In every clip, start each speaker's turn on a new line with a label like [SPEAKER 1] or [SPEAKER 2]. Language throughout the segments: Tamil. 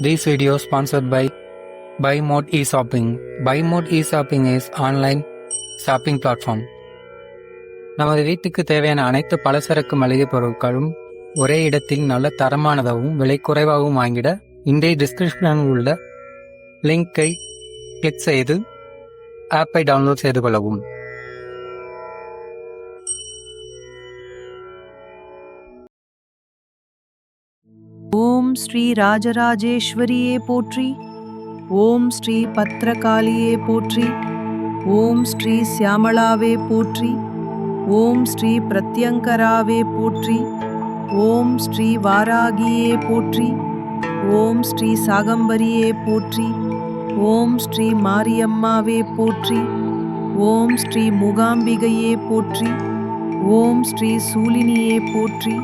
[SPEAKER 1] This video sponsored by by Mode e-shopping. Buy Mode e-shopping is online shopping platform. நமது வீட்டுக்கு தேவையான அனைத்து பலசரக்கு மளிகை பொருட்களும் ஒரே இடத்தில் நல்ல தரமானதாகவும் விலை குறைவாகவும் வாங்கிட இன்றைய டிஸ்கிரிப்ஷனில் உள்ள லிங்கை கிளிக் செய்து ஆப்பை டவுன்லோட் செய்து கொள்ளவும்
[SPEAKER 2] ஓம் ஸ்ரீ ராஜராஜேஸ்வரியே போற்றி ஓம் ஸ்ரீ பத்ரகாளியே போற்றி ஓம் ஸ்ரீ சியாமளாவே போற்றி ஓம் ஸ்ரீ பிரத்யங்கராவே போற்றி ஓம் ஸ்ரீ வாராகியே போற்றி ஓம் ஸ்ரீ சாகம்பரியே போற்றி ஓம் ஸ்ரீ மாரியம்மாவே போற்றி ஓம் ஸ்ரீ மூகாம்பிகையே போற்றி ஓம் ஸ்ரீ சூலினியே போற்றி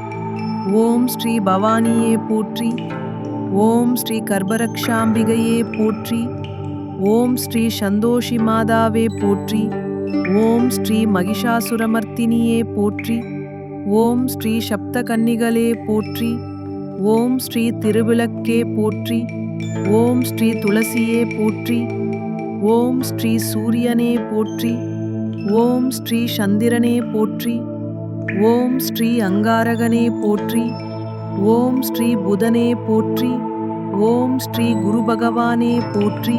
[SPEAKER 2] ஓம் ஸ்ரீ பவானியே போற்றி ஓம் ஸ்ரீ கர்ப்பரக்ஷாம்பிகையே போற்றி ஓம் ஸ்ரீ சந்தோஷி மாதாவே போற்றி ஓம் ஸ்ரீ மகிஷாசுரமர்த்தினியே போற்றி ஓம் ஸ்ரீ சப்த கன்னிகளே போற்றி ஓம் ஸ்ரீ திருவிளக்கே போற்றி ஓம் ஸ்ரீ துளசியே போற்றி ஓம் ஸ்ரீ சூரியனே போற்றி ஓம் ஸ்ரீ சந்திரனே போற்றி ஓம் ஸ்ரீ அங்காரகனே போற்றி ஓம் ஸ்ரீ புதனே போற்றி ஓம் ஸ்ரீ குரு பகவானே போற்றி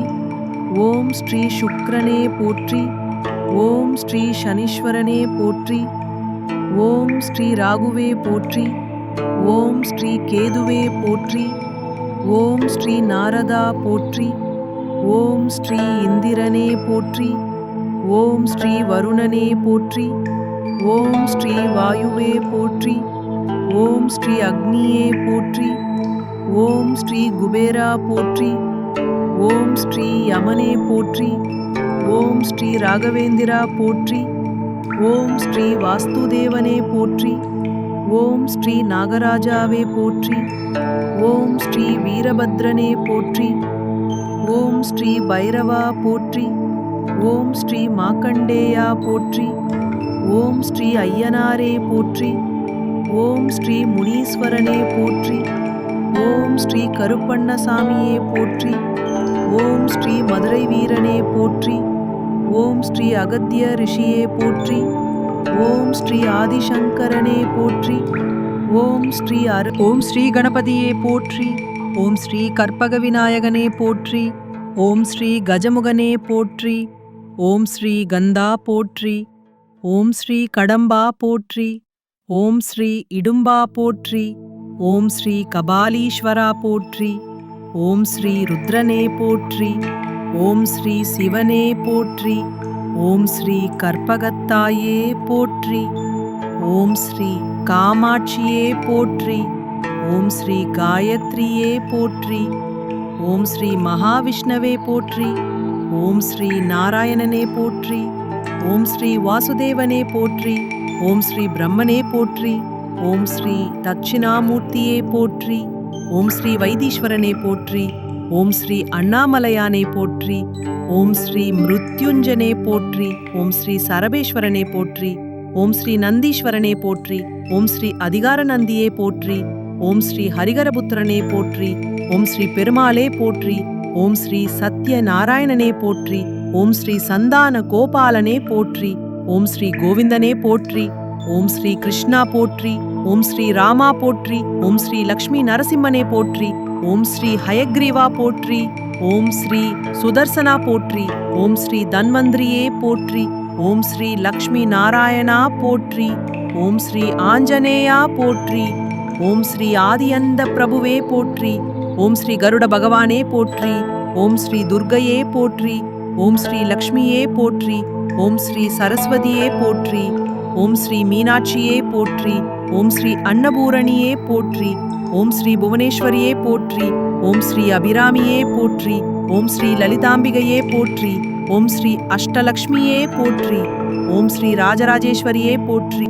[SPEAKER 2] ஓம் ஸ்ரீ சுக்ரனே போற்றி ஓம் ஸ்ரீ சனீஸ்வரனே போற்றி ஓம் ஸ்ரீ ராகுவே போற்றி ஓம் ஸ்ரீ கேதுவே போற்றி ஓம் ஸ்ரீ நாரதா போற்றி ஓம் ஸ்ரீ இந்திரனே போற்றி ஓம் ஸ்ரீ வருணனே போற்றி ஓம் ஸ்ரீ வாயுவே போற்றி ஓம் ஸ்ரீ அக்னியே போற்றி ஓம் ஸ்ரீ குபேரா போற்றி ஓம் ஸ்ரீ யமனே போற்றி ஓம் ஸ்ரீ ராகவேந்திரா போற்றி ஓம் ஸ்ரீ வாஸ்துதேவனே போற்றி ஓம் ஸ்ரீ நாகராஜாவே போற்றி ஓம் ஸ்ரீ வீரபத்ரனே போற்றி ஓம் ஸ்ரீ பைரவா போற்றி ஓம் ஸ்ரீ மாக்கண்டேயா போற்றி ஓம் ஸ்ரீ ஐயனாரே போற்றி ஓம் ஸ்ரீ முனீஸ்வரனே போற்றி ஓம் ஸ்ரீ கருப்பண்ணசாமியே போற்றி ஓம் ஸ்ரீ மதுரை வீரனே போற்றி ஓம் ஸ்ரீ அகத்திய ரிஷியே போற்றி ஓம் ஸ்ரீ ஆதிசங்கரனே போற்றி ஓம் ஸ்ரீ அரு ஓம் ஸ்ரீ கணபதியே போற்றி ஓம் ஸ்ரீ கற்பக விநாயகனே போற்றி ஓம் ஸ்ரீ கஜமுகனே போற்றி ஓம் ஸ்ரீ கந்தா போற்றி ஓம் ஸ்ரீ கடம்பா போற்றி ஓம் ஸ்ரீ இடும்பா போற்றி ஓம் ஸ்ரீ கபாலீஸ்வரா போற்றி ஓம் ஸ்ரீ ருத்ரனே போற்றி ஓம் ஸ்ரீ சிவனே போற்றி ஓம் ஸ்ரீ கற்பகத்தாயே போற்றி ஓம் ஸ்ரீ காமாட்சியே போற்றி ஓம் ஸ்ரீ காயத்ரியே போற்றி ஓம் ஸ்ரீ மகாவிஷ்ணவே போற்றி ஓம் ஸ்ரீ நாராயணனே போற்றி ஓம் ஸ்ரீ வாசுதேவனே போற்றி ஓம் ஸ்ரீ பிரம்மனே போற்றி ஓம் ஸ்ரீ தட்சிணாமூர்த்தியே போற்றி ஓம் ஸ்ரீ வைத்தீஸ்வரனே போற்றி ஓம் ஸ்ரீ அண்ணாமலையானே போற்றி ஓம் ஸ்ரீ மிருத்யுஞ்சனே போற்றி ஓம் ஸ்ரீ சரபேஸ்வரனே போற்றி ஓம் ஸ்ரீ நந்தீஸ்வரனே போற்றி ஓம் ஸ்ரீ அதிகார நந்தியே போற்றி ஓம் ஸ்ரீ ஹரிகரபுத்திரனே போற்றி ஓம் ஸ்ரீ பெருமாளே போற்றி ஓம் ஸ்ரீ சத்ய நாராயணனே போற்றி ஓம் ஸ்ரீ சந்தான கோபாலனே போற்றி ஓம் ஸ்ரீ கோவிந்தனே போற்றி ஓம் ஸ்ரீ கிருஷ்ணா போற்றி ஓம் ஸ்ரீ ராமா போற்றி ஓம் ஸ்ரீ லக்ஷ்மி நரசிம்மனே போற்றி ஓம் ஸ்ரீ ஹயக்ரீவா போற்றி ஓம் ஸ்ரீ சுதர்சனா போற்றி ஓம் ஸ்ரீ தன்வந்திரியே போற்றி ஓம் ஸ்ரீ லக்ஷ்மி நாராயணா போற்றி ஓம் ஸ்ரீ ஆஞ்சநேயா போற்றி ஓம் ஸ்ரீ ஆதியந்த பிரபுவே போற்றி ஓம் ஸ்ரீ கருட பகவானே போற்றி ஓம் ஸ்ரீ துர்கையே போற்றி ஓம் ஸ்ரீ லக்ஷ்மியே போற்றி ஓம் ஸ்ரீ சரஸ்வதியே போற்றி ஓம் ஸ்ரீ மீனாட்சியே போற்றி ஓம் ஸ்ரீ அன்னபூரணியே போற்றி ஓம் ஸ்ரீ புவனேஸ்வரியே போற்றி ஓம் ஸ்ரீ அபிராமியே போற்றி ஓம் ஸ்ரீ லலிதாம்பிகையே போற்றி ஓம் ஸ்ரீ அஷ்டலக்ஷ்மியே போற்றி ஓம் ஸ்ரீ ராஜராஜேஸ்வரியே போற்றி